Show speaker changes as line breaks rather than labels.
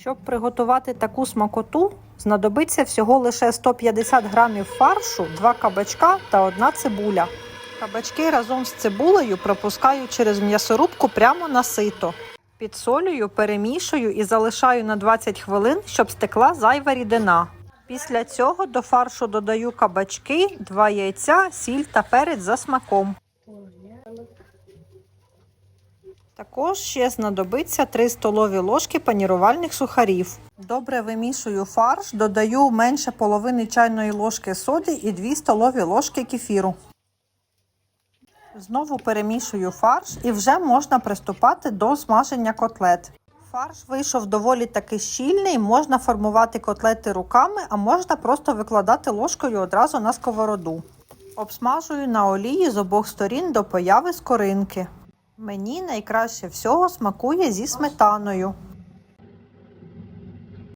Щоб приготувати таку смакоту, знадобиться всього лише 150 грамів фаршу, 2 кабачка та 1 цибуля. Кабачки разом з цибулею пропускаю через м'ясорубку прямо на сито. Підсолюю, перемішую і залишаю на 20 хвилин, щоб стекла зайва рідина. Після цього до фаршу додаю кабачки, 2 яйця, сіль та перець за смаком. Також ще знадобиться 3 столові ложки панірувальних сухарів. Добре вимішую фарш, додаю менше половини чайної ложки соди і 2 столові ложки кефіру. Знову перемішую фарш і вже можна приступати до смаження котлет. Фарш вийшов доволі таки щільний, можна формувати котлети руками, а можна просто викладати ложкою одразу на сковороду. Обсмажую на олії з обох сторін до появи скоринки. Мені найкраще всього смакує зі сметаною.